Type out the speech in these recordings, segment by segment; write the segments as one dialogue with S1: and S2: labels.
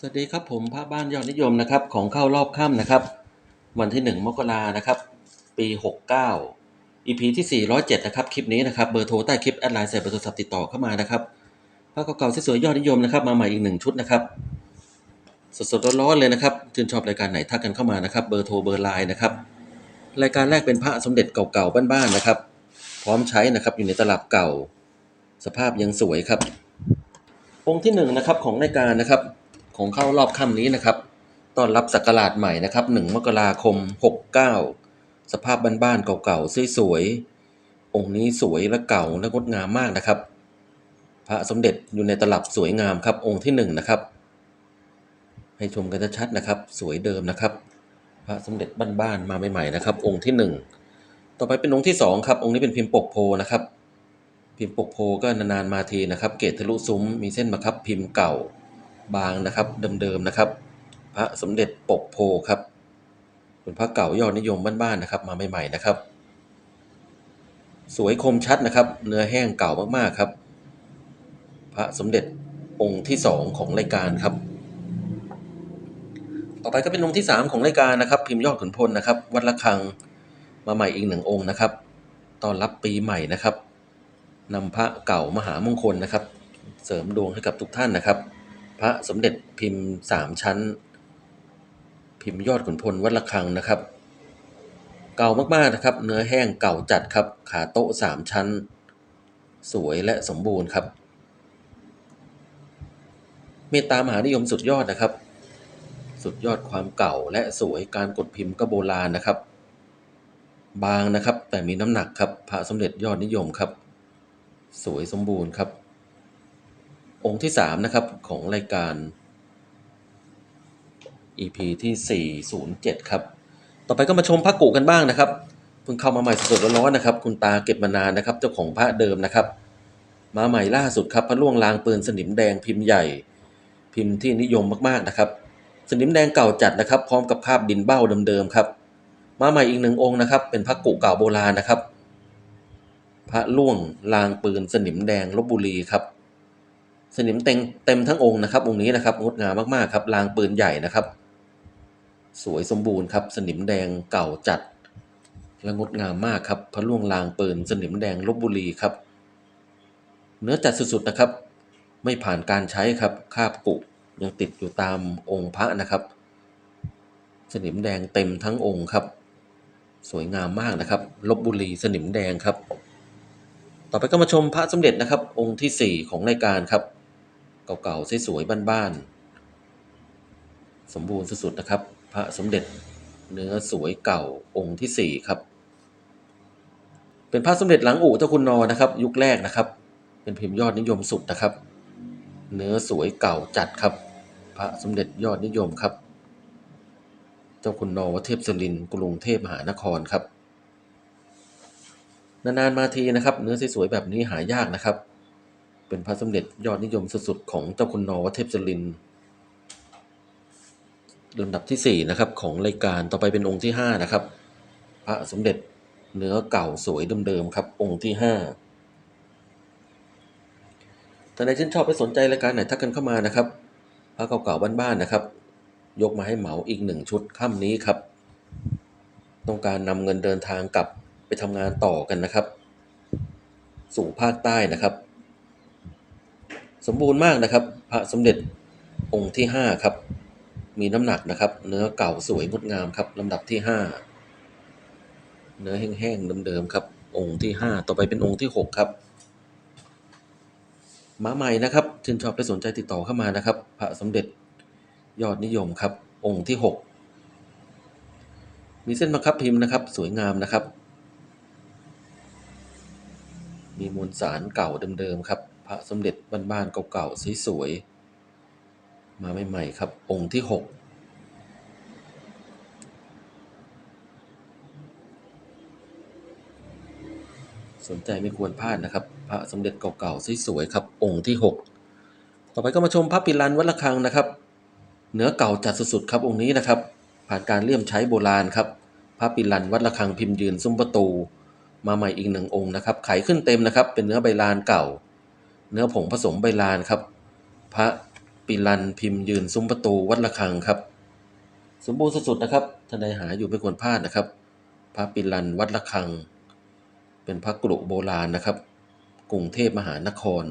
S1: สวัสดีครับผมพระบ้านยอดนิยมนะครับของเข้ารอบค่ำนะครับ วันที่ 1 มกรานะครับ ปี 69 EP ที่ 407 นะครับ คลิปนี้นะครับ เบอร์โทรใต้คลิปแอดไลน์ใส่เบอร์โทรศัพท์ติดต่อเข้ามานะครับพระเก่าๆสวยๆยอดนิยมนะครับ มาใหม่อีกหนึ่งชุดนะครับ สดๆร้อนๆเลยนะครับชื่นชอบรายการไหนทักกันเข้ามานะครับ เบอร์โทรเบอร์ไลน์นะครับ รายการแรกเป็นพระสมเด็จเก่าๆบ้านๆนะครับ พร้อมใช้นะครับอยู่ในตลับเก่า สภาพยังสวยครับ องค์ที่หนึ่งนะครับของรายการนะครับ ของเข้ารอบค่ำนี้นะครับต้อนรับศักราชใหม่นะครับ 1 มกราคม 69 สภาพบ้านๆเก่าๆสวยๆองค์นี้สวยและเก่าและงดงามมากนะครับ พระสมเด็จอยู่ในตลับสวยงามครับ องค์ที่หนึ่งนะครับ ให้ชมกันชัดๆนะครับ สวยเดิมนะครับ พระสมเด็จบ้านๆมาใหม่ๆนะครับ องค์ที่หนึ่งต่อไปเป็นองค์ที่สองครับองค์นี้เป็นพิมพ์ปกโพนะครับ พิมพ์ปกโพก็นานๆมาทีนะครับ เกตทะลุซุ้มมีเส้นมาครับพิมพ์เก่า บางนะครับเดิมๆนะครับ พระสมเด็จปกโพครับเป็นพระเก่ายอดนิยมบ้านๆนะครับ มาใหม่ๆนะครับ สวยคมชัดนะครับ เนื้อแห้งเก่ามากๆครับ พระสมเด็จองค์ที่สองของรายการครับ ต่อไปก็เป็นองค์ที่สามของรายการนะครับ พิมพ์ยอดขุนพลนะครับ วัดระฆังมาใหม่อีกหนึ่งองค์นะครับตอนรับปีใหม่นะครับนำพระเก่ามหามงคลนะครับ เสริมดวงให้กับทุกท่านนะครับ พระสมเด็จพิมพ์สามชั้น พิมพ์ยอดขุนพลวัดระฆังนะครับ เก่ามากๆนะครับ เนื้อแห้งเก่าจัดครับ ขาโต๊ะสามชั้น สวยและสมบูรณ์ครับ เมตตามหานิยมสุดยอดนะครับ สุดยอดความเก่าและสวยการกดพิมพ์ก็โบราณนะครับ บางนะครับแต่มีน้ำหนักครับ พระสมเด็จยอดนิยมครับ สวยสมบูรณ์ครับ องค์ที่สามนะครับของรายการ EP ที่ 407 ครับ ต่อไปก็มาชมพระกุกันบ้างนะครับ เพิ่งเข้ามาใหม่สดๆร้อนๆนะครับ คุณตาเก็บมานานนะครับ เจ้าของพระเดิมนะครับ มาใหม่ล่าสุดครับ พระล่วงลางปืนสนิมแดงพิมพ์ใหญ่ พิมพ์ที่นิยมมากๆนะครับ สนิมแดงเก่าจัดนะครับ พร้อมกับคาบดินเบ้าเดิมๆครับ มาใหม่อีกหนึ่งองค์นะครับ เป็นพระกุเก่าโบราณนะครับ พระล่วงลางปืนสนิมแดงลบบุรีครับ สนิมเต็มเต็มทั้งองค์นะครับองค์นี้นะครับงดงามมากๆครับลางปืนใหญ่นะครับ สวยสมบูรณ์ครับสนิมแดงเก่าจัด และงดงามมากครับพระล่วงลางปืนสนิมแดงลบบุรีครับ เนื้อจัดสุดๆนะครับ ไม่ผ่านการใช้ครับคาบกุยังติดอยู่ตามองค์พระนะครับ สนิมแดงเต็มทั้งองค์ครับ สวยงามมากนะครับลบบุรีสนิมแดงครับ ต่อไปก็มาชมพระสมเด็จนะครับ องค์ที่สี่ของรายการครับ เก่าๆสวยๆบ้านๆสมบูรณ์สุดๆนะครับ พระสมเด็จเนื้อสวยเก่าองค์ที่สี่ครับ เป็นพระสมเด็จหลังอู่เจ้าคุณนอนะครับ ยุคแรกนะครับ เป็นพิมพ์ยอดนิยมสุดนะครับ เนื้อสวยเก่าจัดครับ พระสมเด็จยอดนิยมครับ เจ้าคุณนอวัเทพศรินกรุงเทพมหานครครับนานๆมาทีนะครับ เนื้อสวยๆแบบนี้หายากนะครับ เป็นพระสมเด็จยอดนิยมสุดๆของเจ้าคุณนอวเทพศรินลำดับที่สี่นะครับ ของรายการต่อไปเป็นองค์ที่ห้านะครับ พระสมเด็จเนื้อเก่าสวยเดิมๆครับ องค์ที่ห้าท่านใดชื่นชอบและสนใจรายการไหนทักกันเข้ามานะครับ พระเก่าๆบ้านๆนะครับ ยกมาให้เหมาอีกหนึ่งชุดค่ำนี้ครับ ต้องการนำเงินเดินทางกลับไปทำงานต่อกันนะครับ สู่ภาคใต้นะครับ สมบูรณ์มากนะครับ พระสมเด็จองค์ที่ห้าครับ มีน้ำหนักนะครับ เนื้อเก่าสวยงดงามครับลำดับที่ห้าเนื้อแห้งๆเดิมๆครับ องค์ที่ห้าต่อไปเป็นองค์ที่หกครับมาใหม่นะครับชื่นชอบและสนใจติดต่อเข้ามานะครับ พระสมเด็จยอดนิยมครับ องค์ที่หกมีเส้นบังคับพิมพ์นะครับ สวยงามนะครับ มีมวลสารเก่าเดิมๆครับ พระสมเด็จบ้านๆเก่าๆสวยๆมาใหม่ๆครับองค์ที่หกสนใจไม่ควรพลาดนะครับ พระสมเด็จเก่าๆสวยๆครับ องค์ที่หกต่อไปก็มาชมพระปิลันวัดระฆังนะครับ เนื้อเก่าจัดสุดๆครับองค์นี้นะครับ ผ่านการเลี่ยมใช้โบราณครับ พระปิลันวัดระฆังพิมพ์ยืนซุ้มประตู มาใหม่อีกหนึ่งองค์นะครับไขขึ้นเต็มนะครับ เป็นเนื้อใบลานเก่า เนื้อผงผสมใบลานครับ พระปิลันพิมพ์ยืนซุ้มประตูวัดระฆังครับ สมบูรณ์สุดๆนะครับท่านใดหาอยู่ไม่ควรพลาดนะครับ พระปิลันวัดระฆัง เป็นพระกรุโบราณนะครับ กรุงเทพมหานคร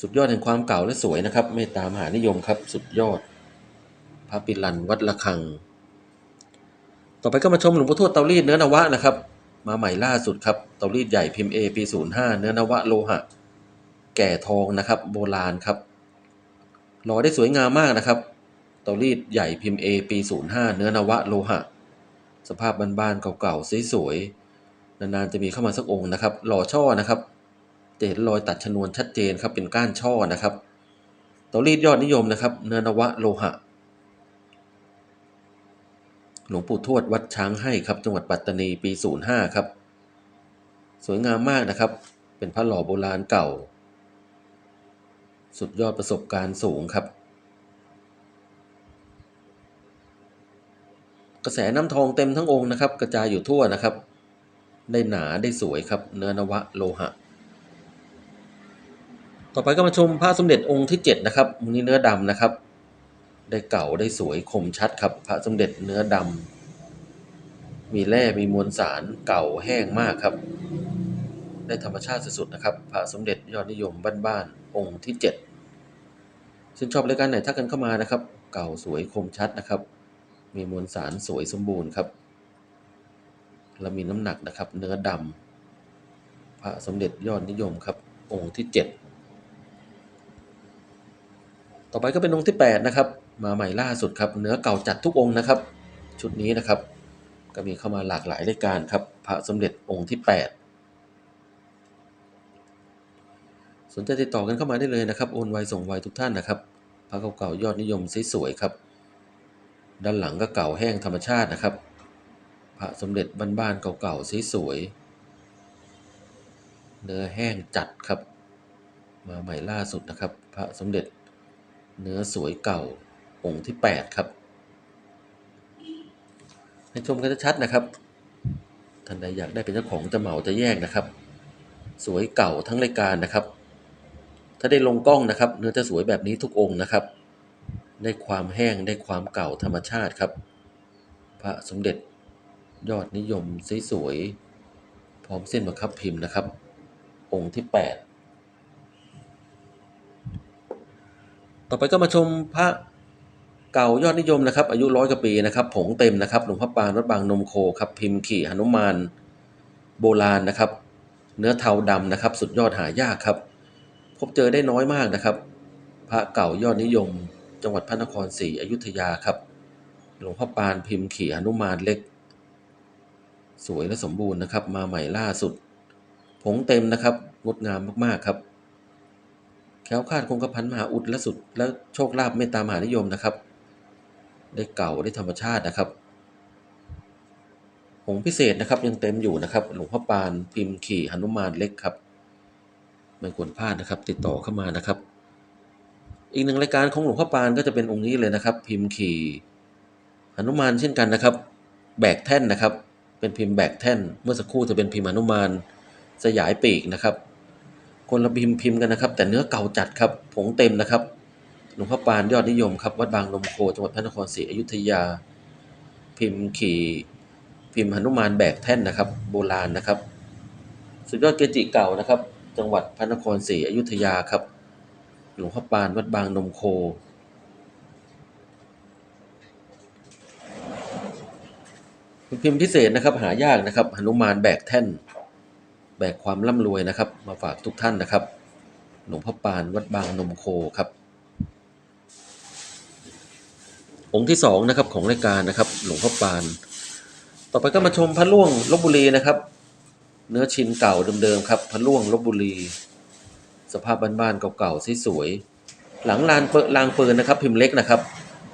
S1: สุดยอดแห่งความเก่าและสวยนะครับเมตตามหานิยมครับ สุดยอด พระปิลันวัดระฆัง ต่อไปก็มาชมหลวงพ่อทวดเตารีดเนื้อนวะนะครับ มาใหม่ล่าสุดครับเตารีดใหญ่พิมพ์ A ปี 05 เนื้อนวะโลหะ แก่ทองนะครับ โบราณครับหล่อได้สวยงามมากนะครับเตารีดใหญ่พิมพ์ A ปี 05 เนื้อนวะโลหะ สภาพบ้านๆเก่าๆสวยๆนานๆจะมีเข้ามาสักองค์นะครับ หล่อช่อนะครับจะเห็นรอยตัดชนวนชัดเจนครับเป็นก้านช่อนะครับเตารีดยอดนิยมนะครับ เนื้อนวะโลหะ หลวงปู่ทวดวัดช้างให้ครับ จังหวัดปัตตานีปี 05 ครับ สวยงามมากนะครับ เป็นพระหล่อโบราณเก่า สุดยอดประสบการณ์สูงครับ กระแสน้ำทองเต็มทั้งองค์นะครับ กระจายอยู่ทั่วนะครับ ได้หนาได้สวยครับ เนื้อนวะโลหะ ต่อไปก็มาชมพระสมเด็จองค์ที่ 7 นะครับองค์นี้เนื้อดำนะครับ ได้เก่าได้สวยคมชัดครับ พระสมเด็จเนื้อดำมีแร่มีมวลสารเก่าแห้งมากครับ ได้ธรรมชาติสุดๆนะครับ พระสมเด็จยอดนิยมบ้านๆองค์ที่7ซึ่งชอบรายการไหนทักกันเข้ามานะครับ เก่าสวยคมชัดนะครับ มีมวลสารสวยสมบูรณ์ครับและมีน้ำหนักนะครับ เนื้อดำพระสมเด็จยอดนิยมครับ องค์ที่ 7 ต่อไปก็เป็นองค์ที่ 8 นะครับ มาใหม่ล่าสุดครับ เนื้อเก่าจัดทุกองค์นะครับ ชุดนี้นะครับ ก็มีเข้ามาหลากหลายรายการครับ พระสมเด็จองค์ที่ 8 สนใจติดต่อกันเข้ามาได้เลยนะครับ โอนไวส่งไวทุกท่านนะครับ พระเก่าๆยอดนิยมสวยๆครับ ด้านหลังก็เก่าแห้งธรรมชาตินะครับ พระสมเด็จบ้านๆเก่าๆสวยๆเนื้อแห้งจัดครับ มาใหม่ล่าสุดนะครับ พระสมเด็จเนื้อสวยเก่า องค์ที่ 8 ครับ ให้ชมกันชัดนะครับ ท่านใดอยากได้เป็นเจ้าของจะเหมาจะแยกนะครับ สวยเก่าทั้งรายการนะครับ ถ้าได้ลงกล้องนะครับ เนื้อจะสวยแบบนี้ทุกองค์นะครับ ได้ความแห้งได้ความเก่าธรรมชาติครับ พระสมเด็จยอดนิยมสวยๆพร้อมเส้นประคับพิมพ์นะครับ องค์ที่ 8 ต่อไปก็มาชมพระ เก่ายอดนิยมนะครับอายุร้อยกว่าปีนะครับผงเต็มนะครับหลวงพ่อปานวัดบางนมโคครับพิมพ์ขี่หนุมานโบราณนะครับ เนื้อเทาดำนะครับ สุดยอดหายากครับ พบเจอได้น้อยมากนะครับ พระเก่ายอดนิยม จังหวัดพระนครศรีอยุธยาครับ หลวงพ่อปานพิมพ์ขี่หนุมานเล็ก สวยและสมบูรณ์นะครับ มาใหม่ล่าสุด ผงเต็มนะครับงดงามมากๆครับ แคล้วคลาดคงกระพันมหาอุดและสุดและโชคลาภเมตตามหานิยมนะครับ ได้เก่าได้ธรรมชาตินะครับผงพิเศษนะครับยังเต็มอยู่นะครับ หลวงพ่อปานพิมพ์ขี่หนุมานเล็กครับไม่ควรพลาดนะครับ ติดต่อเข้ามานะครับ อีกหนึ่งรายการของหลวงพ่อปานก็จะเป็นองค์นี้เลยนะครับ พิมพ์ขี่หนุมานเช่นกันนะครับ แบกแท่นนะครับ เป็นพิมพ์แบกแท่น เมื่อสักครู่จะเป็นพิมพ์หนุมานสยายปีกนะครับ คนละพิมพ์พิมพ์กันนะครับ แต่เนื้อเก่าจัดครับผงเต็มนะครับ หลวงพ่อปานยอดนิยมครับ วัดบางนมโคจังหวัดพระนครศรีอยุธยา พิมพ์ขี่พิมพ์หนุมานแบกแท่นนะครับ โบราณนะครับ สุดยอดเกจิเก่านะครับ จังหวัดพระนครศรีอยุธยาครับ หลวงพ่อปานวัดบางนมโค พิมพ์พิเศษนะครับ หายากนะครับหนุมานแบกแท่น แบกความร่ำรวยนะครับ มาฝากทุกท่านนะครับ หลวงพ่อปานวัดบางนมโคครับ องค์ที่สองนะครับของรายการนะครับ หลวงพ่อปาน ต่อไปก็มาชมพระล่วงลบบุรีนะครับ เนื้อชิ้นเก่าเดิมๆครับพระล่วงลบบุรี สภาพบ้านๆเก่าๆสวยๆหลังลานเปิดลางปืนนะครับ พิมพ์เล็กนะครับ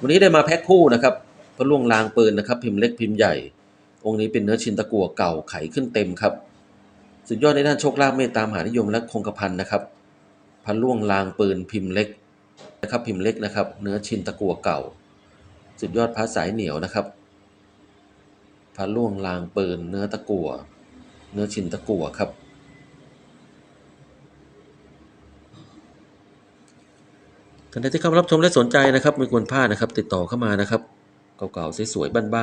S1: วันนี้ได้มาแพ็คคู่นะครับพระล่วงลางปืนนะครับ พิมพ์เล็กพิมพ์ใหญ่ องค์นี้เป็นเนื้อชิ้นตะกั่วเก่าไขขึ้นเต็มครับ สุดยอดในด้านโชคลาภเมตตามหานิยมและคงกระพันนะครับพันล่วงลางปืนพิมพ์เล็กนะครับ พิมพ์เล็กนะครับ เนื้อชินตะกั่วเก่า สุดยอดพระสายเหนียวนะครับพระล่วงลางปืนเนื้อตะกั่วเนื้อชินตะกั่วครับ ท่านใดที่เข้ามารับชมและสนใจนะครับไม่ควรพลาดนะครับ ติดต่อเข้ามานะครับ เก่าๆสวยๆบ้านๆ